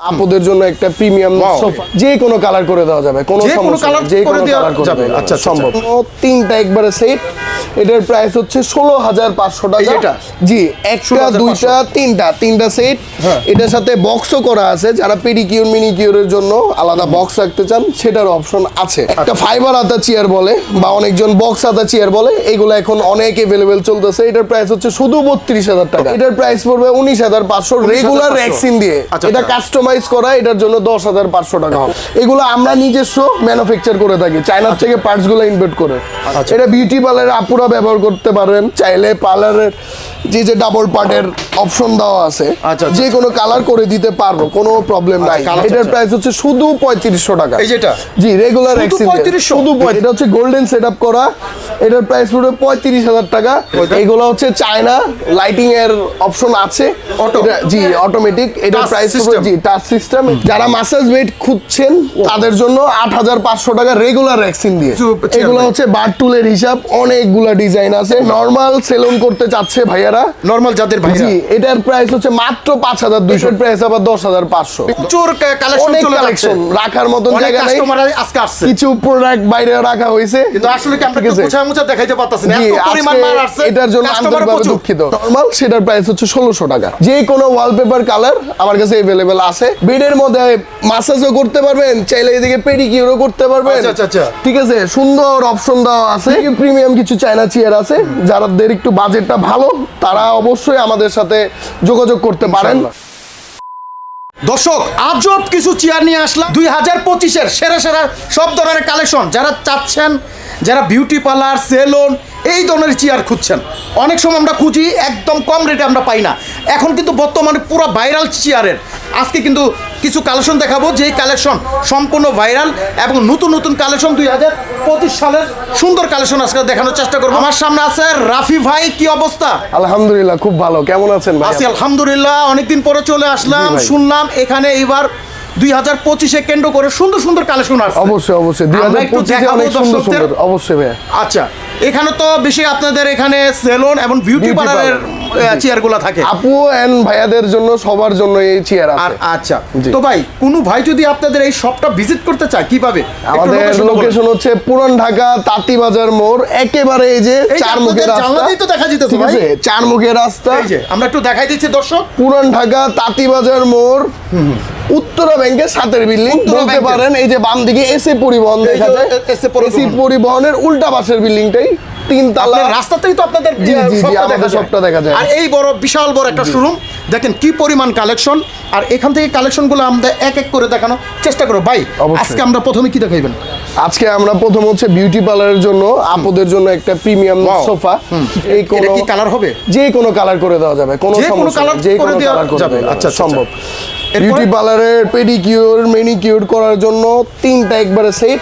আপুদের জন্য একটা প্রিমিয়াম সোফা যে কোনো কালার করে দেওয়া যাবে কোনো সমস্যা যে কোনো কালার করে যাবে। আচ্ছা, আচ্ছা, সম্ভব। তিনটা একবারে সেট এটার প্রাইস হচ্ছে ষোলো হাজার পাঁচশো টাকা। যেটা? জি একটা দুইটা তিনটা তিনটা সেট হ্যাঁ। এটার সাথে বক্সও করা আছে যারা পেডিকিউর মিনিকিউরের জন্য আলাদা বক্স রাখতে চান সেটার অপশন আছে। আচ্ছা। একটা ফাইবার আতা চেয়ার বলে বা অনেকজন বক্স আতা চেয়ার বলে এগুলো এখন অনেক এভেলেবেল চলতেছে। এটার প্রাইস হচ্ছে শুধু বত্রিশ হাজার টাকা। এটার প্রাইস পড়বে উনিশ হাজার পাঁচশো রেগুলার 19,500 রেক্সিন দিয়ে। আচ্ছা, এটা আচ্ছা। কাস্টমাইজ করা এটার জন্য দশ হাজার পাঁচশো টাকা হবে এগুলো আমরা নিজস্ব ম্যানুফ্যাকচার করে থাকি চায়নার থেকে পার্টসগুলো ইনভেট করে আচ্ছা। এটা বিউটি পার্লারে আপুরা ব্যবহার করতে পারেন চাইলে পার্লারের যে যে ডাবল পার্টের অপশন দেওয়া আছে আচ্ছা, আচ্ছা। যে কোনো কালার করে দিতে পারব কোনো প্রবলেম নাই। আচ্ছা, এটার আচ্ছা। প্রাইস হচ্ছে শুধু পঁয়ত্রিশশো টাকা। এই যেটা? জি রেগুলার শুধু এক্সিন 3500? শুধু 35 এটা হচ্ছে গোল্ডেন সেট আপ করা। এটার প্রাইস পড়বে পঁয়ত্রিশ হাজার টাকা। এগুলো হচ্ছে চায়না লাইটিং এর অপশন আছে? এটা- জি অটোমেটিক এটার প্রাইস জি টাচ সিস্টেম যারা মাসাজ ওয়েট খুঁজছেন তাদের জন্য আট হাজার পাঁচশো টাকা রেগুলার ভ্যাকসিন দিয়ে। এগুলো হচ্ছে বার টুলের হিসাব। অনেকগুলা ডিজাইন আছে। নর্মাল সেলুন করতে চাচ্ছে ভাইয়ারা। নর্মাল জাতের ভাইরা। জি এটার প্রাইস হচ্ছে মাত্র প্রাইস আবার প্রচুর কালেকশন চলে কালেকশন রাখার মতন জায়গা নেই। কাস্টমার আজকে আসছে। কিছু প্রোডাক্ট বাইরে রাখা হয়েছে। কিন্তু আসলে কি আমরা ঠিক মুছা দেখাইতে পারতাছি না? এত পরিমাণ মাল আসছে। এটার জন্য আন্তরিকভাবে দুঃখিত। নরমাল সেটার প্রাইস হচ্ছে টাকা। যে কোনো ওয়ালপেপার কালার আমার কাছে এভেলেবেল আছে। বেডের মধ্যে মাসাজও করতে পারবেন চাইলে এদিকে পেডিকিউরও করতে পারবেন। আচ্ছা, আচ্ছা, আচ্ছা। ঠিক আছে সুন্দর অপশন দেওয়া আছে। প্রিমিয়াম কিছু চায়না চেয়ার আছে। যাদের একটু বাজেটটা ভালো তারা অবশ্যই আমাদের সাথে যোগাযোগ করতে পারেন। দর্শক, আজব কিছু চেয়ার নিয়ে আসলাম। দুই হাজার পঁচিশের সেরা সেরা সব ধরনের কালেকশন। যারা চাচ্ছেন, যারা বিউটি পার্লার সেলুন এই ধরনের চেয়ার খুঁজছেন, অনেক সময় আমরা খুঁজি, একদম কম রেটে আমরা পাই না। এখন কিন্তু বর্তমানে পুরো ভাইরাল চেয়ারের আজকে কিন্তু কিছু কালেকশন দেখাবো যে কালেকশন সম্পূর্ণ ভাইরাল এবং নতুন নতুন কালেকশন দুই হাজার পঁচিশ সালের সুন্দর কালেকশন আজকে দেখানোর চেষ্টা করব। আমার সামনে আছে রাফি ভাই কি অবস্থা? আলহামদুলিল্লাহ খুব ভালো। কেমন আছেন আছি আলহামদুলিল্লাহ অনেকদিন পরে চলে আসলাম শুনলাম এখানে এবার দুই হাজার পঁচিশে কেন্দ্র করে সুন্দর সুন্দর কালেকশন আসছে। অবশ্যই অবশ্যই। দুই হাজার পঁচিশে অনেক সুন্দর সুন্দর অবশ্যই ভাইয়া। আচ্ছা এখানে তো বেশি আপনাদের এখানে সেলুন এবং বিউটি পার্লারের। চেয়ারগুলো থাকে। আপু এন্ড ভাইয়াদের জন্য সবার জন্য এই চেয়ার আর আছে। আচ্ছা তো ভাই কোনো ভাই যদি আপনাদের এই শপটা ভিজিট করতে চায় কীভাবে? আমাদের। লোকেশন হচ্ছে পুরান ঢাকা তাঁতিবাজার মোড় একেবারে এই যে চার মুখের রাস্তা। তো দেখা যেতেছে ভাই। চার মুখের রাস্তা। এই যে আমরা একটু দেখাই দিচ্ছি দর্শক। পুরান ঢাকা তাঁতিবাজার মোড়। উত্তরা ব্যাংকের সাথের বিল্ডিং। বলতে পারেন এই যে বাম দিকে এসে পরিবহন দেখা যায় এসে পরিবহন। এসি পরিবহনের উল্টা পাশের বিল্ডিংটাই। তিন তালা রাস্তাতেই তো আপনাদের জি, জি, জি, আমাদের দেখা দেখা যায়। আর এই বড় বিশাল বড় একটা শোরুম দেখেন কি পরিমাণ কালেকশন আর এখান থেকে কালেকশনগুলো আমরা এক এক করে দেখানো চেষ্টা করো ভাই আজকে আমরা প্রথমে কি দেখাইবেন? আজকে আমরা প্রথম হচ্ছে বিউটি পার্লারের জন্য আপুদের জন্য একটা প্রিমিয়াম সোফা এই কোনো কি কালার হবে? যে কোনো কালার করে দেওয়া যাবে কোনো যে কোনো সমস্যা যে কোনো কালার করে যাবে। দেওয়া আচ্ছা, আচ্ছা, সম্ভব। বিউটি পার্লারের পেডিকিউর মেনিকিউর করার জন্য তিনটা একবারে সেট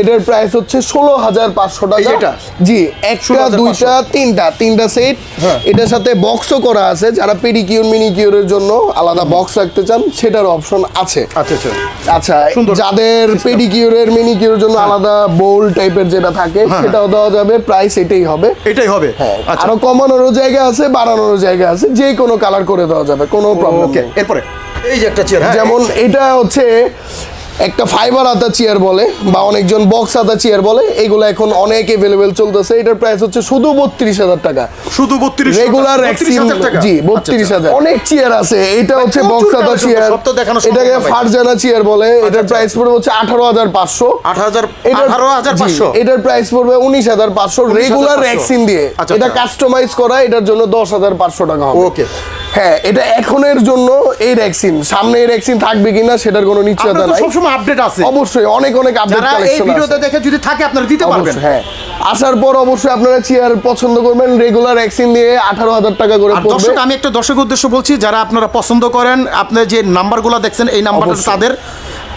এটার প্রাইস হচ্ছে ষোলো হাজার পাঁচশো টাকা? জি একটা 16,500 দুইটা তিনটা তিনটা সেট হ্যাঁ। এটার সাথে বক্সও করা আছে যারা পেডিকিউর মিনিকিউরের জন্য আলাদা বক্স রাখতে চান সেটার অপশন আছে। আচ্ছা আচ্ছা আচ্ছা। যাদের পেডিকিউরের মিনিকিউরের জন্য আলাদা বোল টাইপের যেটা থাকে হ্যাঁ। সেটাও দেওয়া যাবে প্রাইস এটাই হবে। এটাই হবে। হ্যাঁ আচ্ছা। আরও কমানোরও জায়গা আছে বাড়ানোরও জায়গা আছে যে কোনো কালার করে দেওয়া যাবে কোনো প্রবলেম নেই। এরপরে এই যে একটা চেয়ার হ্যাঁ। যেমন এটা হচ্ছে একটা ফাইবার আতা চেয়ার বলে বা অনেকজন বক্স আতা চেয়ার বলে এগুলো এখন অনেক এভেলেবেল চলতেছে। এটার প্রাইস হচ্ছে শুধু বত্রিশ হাজার টাকা। শুধু বত্রিশ রেগুলার জি বত্রিশ হাজার। অনেক চেয়ার আছে। এটা হচ্ছে বক্স আতা চেয়ার এটাকে। ফারজানা চেয়ার বলে। এটার আচ্ছা। প্রাইস পড়বে হচ্ছে আঠারো হাজার পাঁচশো। এটার- আঠারো হাজার পাঁচশো? এটার প্রাইস পড়বে উনিশ হাজার পাঁচশো রেগুলার ভ্যাকসিন দিয়ে। আচ্ছা, এটা আচ্ছা। কাস্টমাইজ করা এটার জন্য দশ হাজার পাঁচশো টাকা হবে। Okay. হ্যাঁ এটা এখনের জন্য এই ভ্যাকসিন সামনে এই ভ্যাকসিন থাকবে কিনা সেটার কোনো নিশ্চয়তা নাই। সবসময় আপডেট আছে। অবশ্যই অনেক অনেক আপডেট কালেকশন আছে। এই ভিডিওটা ভিডিওতে দেখে যদি থাকে আপনারা দিতে পারবেন। হ্যাঁ। আসার পর অবশ্যই আপনারা চেয়ার পছন্দ করবেন রেগুলার এক্সিন দিয়ে আঠারো হাজার টাকা করে দর্শক আমি একটা দর্শক উদ্দেশ্য বলছি যারা আপনারা পছন্দ করেন আপনার যে নাম্বারগুলো দেখছেন এই নাম্বারটা। তাদের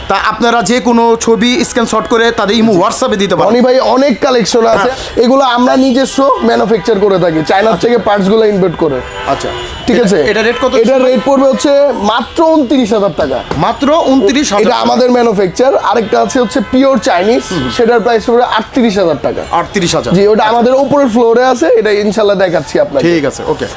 তা আপনারা যে কোনো ছবি স্ক্রিনশট করে তাদের ইমো হোয়াটসঅ্যাপে দিতে পারেন। ভাই অনেক কালেকশন আছে। হ্যাঁ। এগুলো আমরা নিজস্ব ম্যানুফ্যাকচার করে থাকি। চায়নার থেকে পার্টসগুলো ইনভেট করে। আচ্ছা। ঠিক আছে? এটা রেট কত এটার রেট পড়বে হচ্ছে মাত্র উনত্রিশ হাজার টাকা। মাত্র উনত্রিশ এটা আমাদের ম্যানুফ্যাকচার আরেকটা আছে হচ্ছে পিওর চাইনিজ সেটার প্রাইস পড়বে আটত্রিশ হাজার টাকা। আটত্রিশ হাজার। জি ওটা আমাদের উপরের ফ্লোরে আছে। এটা ইনশাল্লাহ দেখাচ্ছি আপনাকে। ঠিক আছে ওকে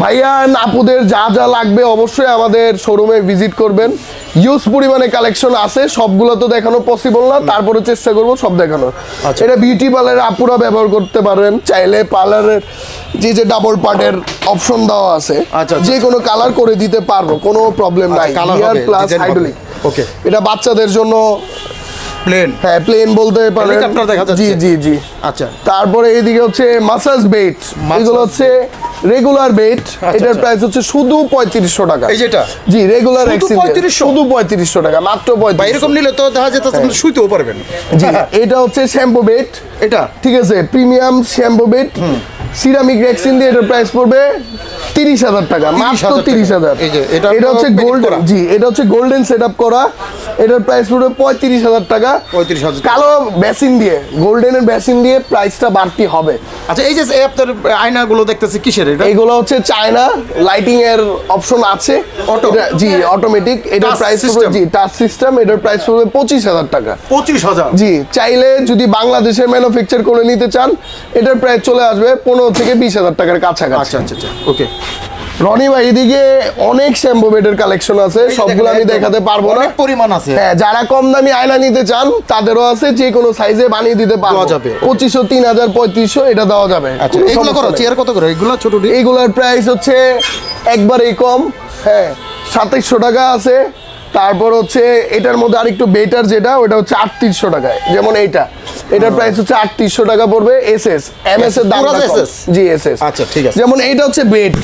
ভাইয়া আপুদের যা যা লাগবে অবশ্যই আমাদের শোরুমে ভিজিট করবেন। ইউজ পরিমাণে কালেকশন আছে সবগুলো তো দেখানো পসিবল না তারপরে চেষ্টা করব সব দেখানোর। আচ্ছা। এটা বিউটি পার্লারে আপুরা ব্যবহার করতে পারবেন চাইলে পার্লারের যে যে ডাবল পার্টের অপশন দেওয়া আছে আচ্ছা, আচ্ছা, যে কোনো কালার করে দিতে পারব কোনো প্রবলেম নাই। Colour plus hydraulic Okay. এটা বাচ্চাদের জন্য প্লেন হ্যাঁ প্লেন বলতে পারেন। দেখা যাচ্ছে। জি জি জি। আচ্ছা। তারপরে এইদিকে হচ্ছে মাসাজ বেট Massage এগুলো হচ্ছে রেগুলার বেড এটার আচ্ছা। প্রাইস হচ্ছে শুধু পঁয়ত্রিশশো টাকা। এই যেটা? জি রেগুলার শুধু 3500? শুধু পঁয়ত্রিশশো টাকা মাত্র পঁয়ত্রিশ এরকম নিলে তো দেখা যেত আপনি শুইতেও পারবেন। জি এটা হচ্ছে শ্যাম্পু বেড এটা? ঠিক আছে premium shampoo bed ceramic vaccine দিয়ে এটার প্রাইস পড়বে তিরিশ হাজার টাকা মাত্র তিরিশ হাজার। এটা হচ্ছে paint গোল্ড জি এটা হচ্ছে গোল্ডেন সেট আপ করা। এটার প্রাইস পড়বে পঁয়ত্রিশ হাজার টাকা। 35,000 টাকা। কালো বেসিন দিয়ে গোল্ডেনের বেসিন দিয়ে প্রাইসটা বাড়তি হবে। আচ্ছা এই যে আপনার আয়নাগুলো দেখতেছি কিসের এটা? এইগুলো হচ্ছে চায়না লাইটিং এর অপশন আছে? এটা- জি অটোমেটিক এটার Touch প্রাইস জি টাচ সিস্টেম এটার প্রাইস পড়বে পঁচিশ হাজার টাকা। পঁচিশ হাজার? জি চাইলে যদি বাংলাদেশে ম্যানুফ্যাকচার করে নিতে চান এটার প্রাইস চলে আসবে পনেরো থেকে বিশ হাজার টাকার কাছাকাছি। আচ্ছা আচ্ছা আচ্ছা। ওকে রনি ভাই এদিকে অনেক শ্যাম্পু বেডের কালেকশন আছে সবগুলো আমি দেখাতে পারব না। পরিমাণ আছে। হ্যাঁ যারা কম দামি আয়না নিতে চান তাদেরও আছে যে কোনো সাইজে বানিয়ে দিতে পারব। যাবে। পঁচিশশো তিন হাজার পঁয়ত্রিশশো এটা দেওয়া যাবে। আচ্ছা এগুলো করো। চেয়ার কত করে? এগুলো ছোট এগুলোর প্রাইস হচ্ছে একবারেই কম হ্যাঁ সাতাইশশো টাকা আছে। তারপর হচ্ছে এটার মধ্যে আরেকটু বেটার যেটা ওটা হচ্ছে আটত্রিশশো টাকায়। যেমন এইটা। এটার প্রাইস হচ্ছে আটত্রিশশো টাকা পড়বে এস এস এম এস এর দাম জি এস এস আচ্ছা, ঠিক আছে। যেমন এইটা হচ্ছে বেড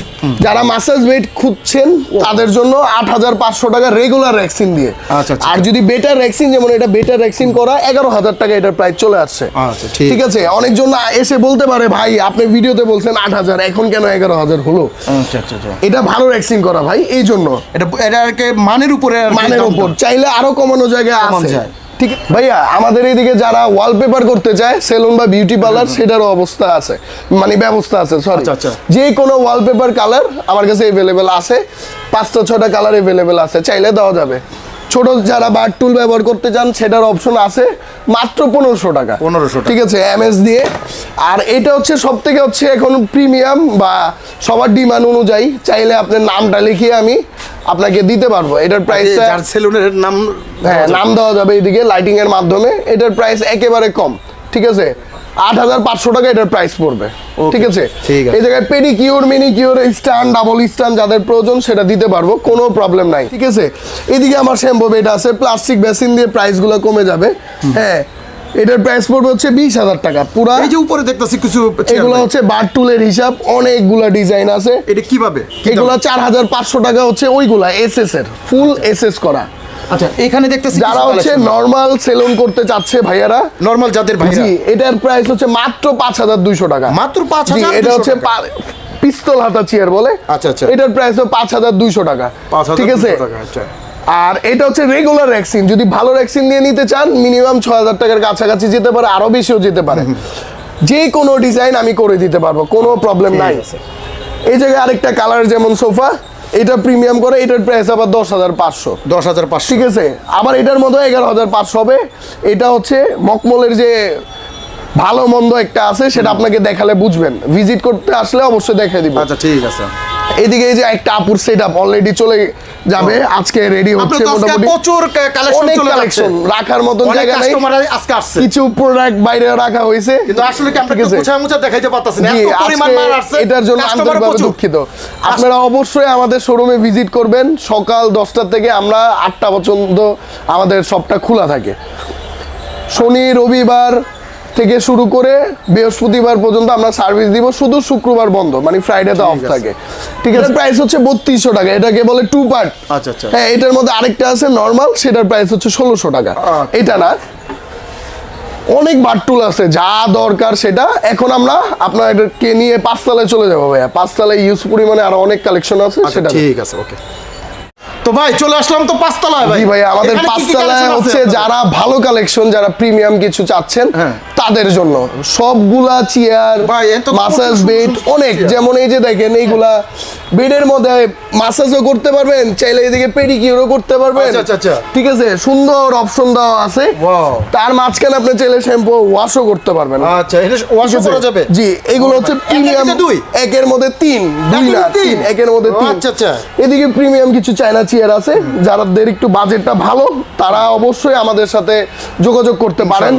যারা মাসাজ বেড খুঁজছেন তাদের জন্য আট হাজার পাঁচশো টাকা রেগুলার ভ্যাকসিন দিয়ে। আচ্ছা, আচ্ছা। আর যদি বেটার ভ্যাকসিন যেমন এটা বেটার ভ্যাকসিন করা এগারো হাজার টাকা এটার প্রাইস চলে আসছে। আচ্ছা, ঠিক। আছে? অনেকজন এসে বলতে পারে ভাই আপনি ভিডিওতে বলছেন আট হাজার এখন কেন এগারো হাজার হলো? আচ্ছা আচ্ছা আচ্ছা। এটা ভালো ভ্যাকসিন করা ভাই এই জন্য এটা এটাকে মানের উপরে মানের উপর। চাইলে আরও কমানো জায়গায় আছে। ঠিক ভাইয়া আমাদের এইদিকে যারা ওয়ালপেপার করতে চায় সেলুন বা বিউটি পার্লার সেটারও অবস্থা আছে। মানে ব্যবস্থা আছে সরি। যে কোনো ওয়ালপেপার কালার আমার কাছে এভেলেবেল আছে। পাঁচটা ছটা কালার এভেলেবেল আছে। চাইলে দেওয়া যাবে। ছোট যারা বার টুল ব্যবহার করতে চান সেটার অপশন আছে মাত্র পনেরোশো টাকা। পনেরোশো ঠিক আছে এমএস দিয়ে। আর এটা হচ্ছে সব থেকে হচ্ছে এখন প্রিমিয়াম বা সবার ডিমান্ড অনুযায়ী চাইলে আপনার নামটা লিখিয়ে আমি আপনাকে দিতে পারব। এটার প্রাইস সেলুনের নাম হ্যাঁ নাম দেওয়া যাবে এইদিকে লাইটিং এর মাধ্যমে। এটার প্রাইস একেবারে কম। ঠিক আছে? আট হাজার পাঁচশো টাকা এটার প্রাইস পড়বে। ঠিক আছে। এই জায়গায় পেডিকিউর মিনিকিউর স্টান ডাবল স্টান যাদের প্রয়োজন সেটা দিতে পারব কোনো প্রবলেম নাই। ঠিক আছে? এদিকে আমার শ্যাম্পু বেড আছে প্লাস্টিক বেসিন দিয়ে প্রাইসগুলো কমে যাবে। হ্যাঁ এটার প্রাইস পড়বে হচ্ছে বিশ হাজার টাকা। পুরা এই যে উপরে দেখতেছি কিছু এগুলো হচ্ছে বার টুলের হিসাব অনেকগুলা ডিজাইন আছে। এটা কীভাবে? এগুলো চার হাজার পাঁচশো টাকা হচ্ছে ওইগুলা এস এস এর ফুল এস এস করা। আচ্ছা এখানে দেখতেছি যারা হচ্ছে নর্মাল সেলুন করতে চাচ্ছে ভাইয়ারা নরমাল যাদের ভাই জি এটার প্রাইস হচ্ছে মাত্র পাঁচ হাজার দুইশো টাকা। মাত্র 5,200 জি, এটা হচ্ছে পিস্তল হাতা চেয়ার বলে। আচ্ছা, আচ্ছা। এটার প্রাইস হচ্ছে পাঁচ হাজার দুইশো টাকা। ঠিক আছে? আচ্ছা। আর এটা হচ্ছে রেগুলার ভ্যাকসিন যদি ভালো ভ্যাকসিন দিয়ে নিতে চান মিনিমাম ছয় হাজার টাকার কাছাকাছি যেতে পারে আরও বেশিও যেতে পারে। যে কোনো ডিজাইন আমি করে দিতে পারব কোনো প্রবলেম নাই। এই জায়গায় আরেকটা কালার যেমন সোফা এটা প্রিমিয়াম করে এটার প্রাইস আবার দশ হাজার পাঁচশো। দশ হাজার পাঁচশো। ঠিক আছে? আবার এটার মতো এগারো হাজার পাঁচশো হবে। এটা হচ্ছে মকমলের যে ভালো মন্দ একটা আছে সেটা আপনাকে দেখালে বুঝবেন। ভিজিট করতে আসলে অবশ্যই দেখে দিব। আচ্ছা ঠিক আছে। এদিকে এই যে একটা আপুর সেট আপ অলরেডি চলে যাবে আজকে রেডি হচ্ছে মোটামুটি প্রচুর কালেকশন চলে যাচ্ছে। কালেকশন রাখার মতন জায়গা নাই। কাস্টমার আজকে আসছে। কিছু প্রোডাক্ট বাইরে রাখা হয়েছে। কিন্তু আসলে কি আমরা? মুছা মুছা দেখাইতে পারতাছি না? এত পরিমাণ মাল আসছে। এটার জন্য আন্তরিকভাবে দুঃখিত। আপনারা অবশ্যই আমাদের শোরুমে ভিজিট করবেন। সকাল দশটা থেকে আমরা আটটা পর্যন্ত আমাদের সবটা খোলা থাকে। শনি রবিবার থেকে শুরু করে বৃহস্পতিবার পর্যন্ত আমরা সার্ভিস দিব শুধু শুক্রবার বন্ধ মানে ফ্রাইডেতে অফ থাকে। ঠিক আছে? প্রাইস হচ্ছে বত্রিশশো টাকা এটাকে বলে টু পার্ট আচ্ছা, আচ্ছা। হ্যাঁ এটার মধ্যে আরেকটা আছে নর্মাল সেটার প্রাইস হচ্ছে ষোলোশো টাকা। আচ্ছা। এটা না অনেক বাটটুল আছে যা দরকার সেটা। এখন আমরা আপনাদেরকে নিয়ে পাঁচতলায় চলে যাব ভাইয়া। পাঁচতলায় ইউজ পরিমাণে আরও অনেক কালেকশন আছে আচ্ছা সেটা ঠিক আছে ওকে তো ভাই চলে আসলাম তো পাঁচতলায় ভাই। ভাই আমাদের পাঁচতলায় হচ্ছে যারা ভালো কালেকশন যারা প্রিমিয়াম কিছু চাচ্ছেন হ্যাঁ। তাদের জন্য। সবগুলা চেয়ার মাসাজ বেড অনেক। যেমন এই যে দেখেন এইগুলা বেডের মধ্যে মাসাজও করতে পারবেন চাইলে এদিকে পেডিকিউরও করতে পারবেন। আচ্ছা, আচ্ছা, আচ্ছা। ঠিক আছে? সুন্দর অপশন দেওয়া আছে। তার মাঝখানে আপনি চাইলে শ্যাম্পু ওয়াশও করতে পারবেন। আচ্ছা এটা ওয়াশ করা যাবে? জি এগুলো হচ্ছে প্রিমিয়াম দুই? একের মধ্যে তিন দুই না? তিন একের মধ্যে তিন। আচ্ছা, আচ্ছা। এদিকে প্রিমিয়াম কিছু চায়না চেয়ার আছে। যাদের একটু বাজেটটা ভালো তারা অবশ্যই আমাদের সাথে যোগাযোগ করতে পারেন।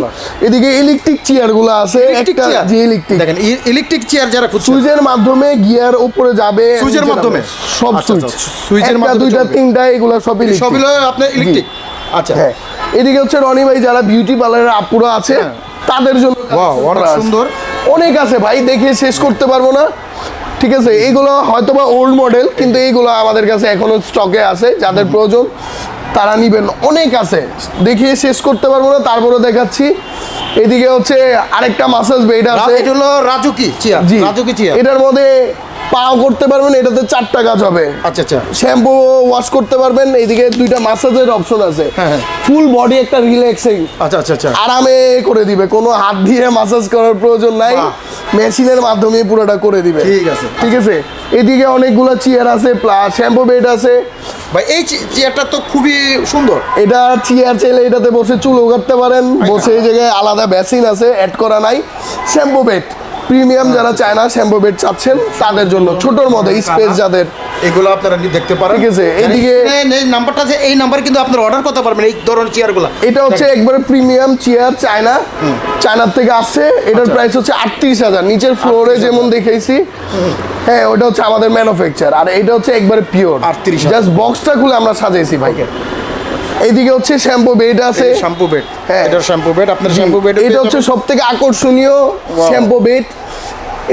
এদিকে ইলেকট্রিক চেয়ারগুলো আছে ইলেকট্রিক একটা চেয়ার ইলেকট্রিক দেখেন ইলেকট্রিক চেয়ার যারা সুইচের মাধ্যমে গিয়ার উপরে যাবে সুইচের মাধ্যমে? সব আচ্ছা, সুইচ। আচ্ছা, সুইচের মাধ্যমে দুইটা তিনটা এগুলো সব ইলেকট্রিক আপনার ইলেকট্রিক আচ্ছা। হ্যাঁ। এদিকে হচ্ছে রনি ভাই যারা বিউটি পার্লারের আপুরা আছে হ্যাঁ। তাদের জন্য। সুন্দর। অনেক আছে ভাই দেখে শেষ করতে পারব না। ঠিক আছে এইগুলো হয়তো বা ওল্ড মডেল কিন্তু এইগুলো আমাদের কাছে এখনও স্টকে আছে যাদের প্রয়োজন। তারা নিবেন। অনেক আছে। দেখিয়ে শেষ করতে পারব না তারপরে দেখাচ্ছি। এদিকে হচ্ছে আরেকটা মাসাজ বেড আছে। এটা হলো রাজুকি চেয়ার। রাজুকি চেয়ার? এটার মধ্যে পাও করতে পারবেন এটাতে চারটা কাজ হবে। আচ্ছা আচ্ছা। শ্যাম্পু ওয়াশ করতে পারবেন এইদিকে দুইটা মাসাজের অপশন আছে। হ্যাঁ, হ্যাঁ। ফুল বডি একটা রিল্যাক্সিং আচ্ছা আচ্ছা আচ্ছা। আরামে করে দিবে কোনো হাত দিয়ে মাসাজ করার প্রয়োজন নাই। মেশিনের মাধ্যমে পুরোটা করে দিবে। ঠিক আছে। ঠিক আছে? এদিকে অনেকগুলো চেয়ার আছে প্লাস শ্যাম্পু বেড আছে। ভাই এই চেয়ারটা তো খুবই সুন্দর। এটা চেয়ার চাইলে এটাতে বসে চুলও কাটতে পারেন। বসে এই জায়গায় আলাদা বেসিন আছে অ্যাড করা নাই। শ্যাম্পু বেড প্রিমিয়াম যারা চায় না শ্যাম্পু বেড চাচ্ছেন তাদের জন্য ছোটর মধ্যে স্পেস যাদের। এগুলো আপনারা দেখতে পারেন। ঠিক আছে, এদিকে- এই নাম্বারটা আছে এই নাম্বার কিন্তু আপনারা অর্ডার করতে পারবেন এই ধরনের চেয়ারগুলো এটা হচ্ছে একবারে প্রিমিয়াম চেয়ার চায়না। চায়নার থেকে আসছে এটার প্রাইস হচ্ছে আটত্রিশ হাজার। নিচের ফ্লোরে যেমন দেখেছি হ্যাঁ ওটা হচ্ছে আমাদের ম্যানুফ্যাকচার আর এটা হচ্ছে একবারে পিওর 38,000 জাস্ট বক্সটা খুলে আমরা সাজাইছি ভাই। এইদিকে হচ্ছে শ্যাম্পু বেড আছে। শ্যাম্পু বেড হ্যাঁ। এটা শ্যাম্পু বেড আপনার শ্যাম্পু বেড এটা হচ্ছে সব থেকে আকর্ষণীয় শ্যাম্পু বেড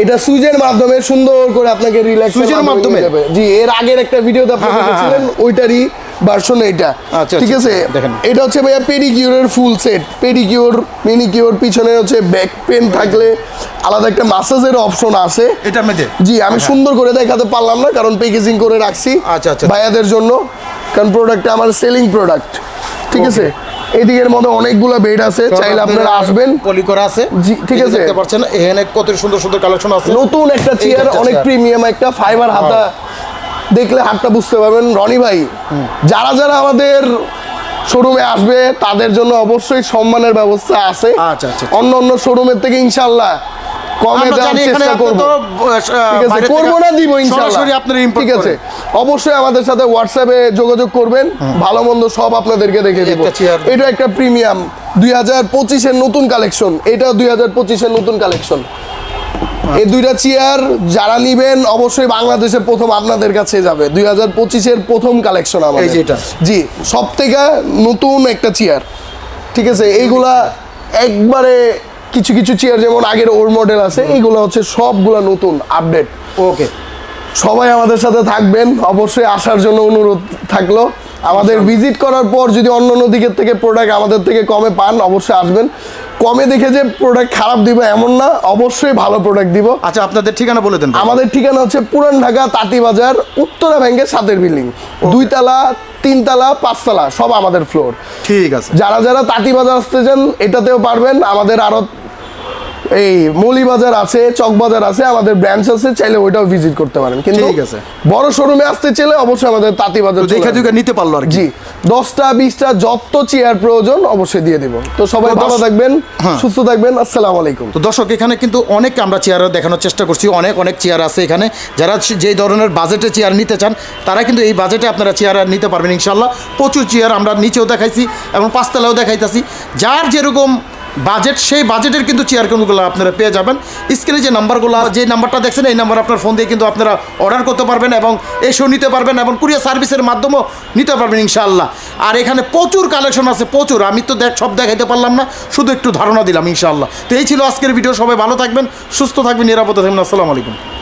এটা সুইচের মাধ্যমে সুন্দর করে আপনাকে রিল্যাক্স সুইচের মাধ্যমে? জি এর আগের একটা ভিডিওতে আপনি হ্যাঁ, হ্যাঁ, দেখেছিলেন ওইটারই ভার্সন এটা। আচ্ছা, ঠিক আচ্ছা, আছে? দেখেন। এটা হচ্ছে ভাইয়া পেডিকিউরের ফুল সেট পেডিকিউর মিনিকিউর পিছনে হচ্ছে ব্যাক পেন থাকলে আলাদা একটা মাসাজের অপশন আছে। এটার মধ্যে জি আমি সুন্দর করে দেখাতে পারলাম না কারণ প্যাকেজিং করে রাখছি আচ্ছা, আচ্ছা। ভাইয়াদের জন্য কারণ প্রোডাক্টটা আমার সেলিং প্রোডাক্ট ঠিক আছে? এদিকের মধ্যে অনেকগুলো বেড আছে চাইলে আপনারা আসবেন। পলি করা আছে। ঠিক আছে। দেখতে পাচ্ছেন এখানে কত সুন্দর সুন্দর কালেকশন আছে। নতুন একটা চেয়ার অনেক প্রিমিয়াম একটা ফাইবার হাতা। দেখলে হাতটা বুঝতে পারবেন। রনি ভাই যারা যারা আমাদের শোরুমে আসবে তাদের জন্য অবশ্যই সম্মানের ব্যবস্থা আছে। আচ্ছা, আচ্ছা। অন্য অন্য শোরুমের থেকে ইনশাল্লাহ কমে দেওয়ার চেষ্টা করব। ঠিক আছে বাইরে না দিব ইনশাল্লাহ। সরাসরি আপনারা import ঠিক আছে অবশ্যই আমাদের সাথে হোয়াটসঅ্যাপে যোগাযোগ করবেন। ভালো মন্দ সব আপনাদেরকে দেখে দিব। এটা একটা প্রিমিয়াম দুই হাজার পঁচিশের নতুন কালেকশন এটা দুই হাজার পঁচিশের নতুন কালেকশন এই দুইটা চেয়ার যারা নিবেন অবশ্যই বাংলাদেশের প্রথম আপনাদের কাছে যাবে। দুই হাজার পঁচিশের প্রথম কালেকশন আমাদের। জি সব থেকে নতুন একটা চেয়ার ঠিক আছে এইগুলা একবারে কিছু কিছু চেয়ার যেমন আগের ওল্ড মডেল আছে এইগুলো হচ্ছে সবগুলা নতুন আপডেট ওকে সবাই আমাদের সাথে থাকবেন অবশ্যই আসার জন্য অনুরোধ থাকল। আমাদের ভিজিট করার পর যদি অন্য অন্য দিকের থেকে প্রোডাক্ট আমাদের থেকে কমে পান অবশ্যই আসবেন। কমে দেখে যে প্রোডাক্ট খারাপ দিব এমন না অবশ্যই ভালো প্রোডাক্ট দিব। আচ্ছা আপনাদের ঠিকানা বলে দেন আমাদের ঠিকানা হচ্ছে পুরান ঢাকা তাঁতিবাজার উত্তরা ব্যাংকের সাতের বিল্ডিং। দুইতলা তিনতলা পাঁচতলা সব আমাদের ফ্লোর ঠিক আছে। যারা যারা তাঁতিবাজার আসতে চান এটাতেও পারবেন। আমাদের আরও এই মৌলিবাজার আছে চকবাজার আছে আমাদের ব্রাঞ্চ আছে চাইলে ওইটাও ভিজিট করতে পারেন। কিন্তু ঠিক আছে। বড় শোরুমে আসতে চাইলে অবশ্যই আমাদের তাঁতিবাজার তো চলে দেখে নিতে পারল আর জি দশটা বিশটা যত চেয়ার প্রয়োজন অবশ্যই দিয়ে দিব। তো সবাই ভালো থাকবেন হ্যাঁ। সুস্থ থাকবেন আসসালামু আলাইকুম। তো দর্শক এখানে কিন্তু অনেক আমরা চেয়ার দেখানোর চেষ্টা করছি অনেক অনেক চেয়ার আছে এখানে। যারা যেই ধরনের বাজেটে চেয়ার নিতে চান তারা কিন্তু এই বাজেটে আপনারা চেয়ার নিতে পারবেন ইনশাল্লাহ প্রচুর চেয়ার আমরা নিচেও দেখাইছি এবং পাঁচতলাও দেখাইতেছি। যার যেরকম বাজেট, সেই বাজেটের কিন্তু চেয়ার কোনগুলো আপনারা পেয়ে যাবেন। স্ক্রিনে যে নাম্বারগুলো যে নাম্বারটা দেখছেন, এই নাম্বার আপনার ফোন দিয়ে কিন্তু আপনারা অর্ডার করতে পারবেন এবং এসেও নিতে পারবেন এবং কুরিয়ার সার্ভিসের মাধ্যমেও নিতে পারবেন ইনশাআল্লাহ। আর এখানে প্রচুর কালেকশন আছে, প্রচুর। আমি তো দেখ, সব দেখাইতে পারলাম না, শুধু একটু ধারণা দিলাম ইনশাআল্লাহ। তো এই ছিল আজকের ভিডিও সবাই ভালো থাকবেন, সুস্থ থাকবেন, নিরাপদে থাকবেন, আসসালামু আলাইকুম।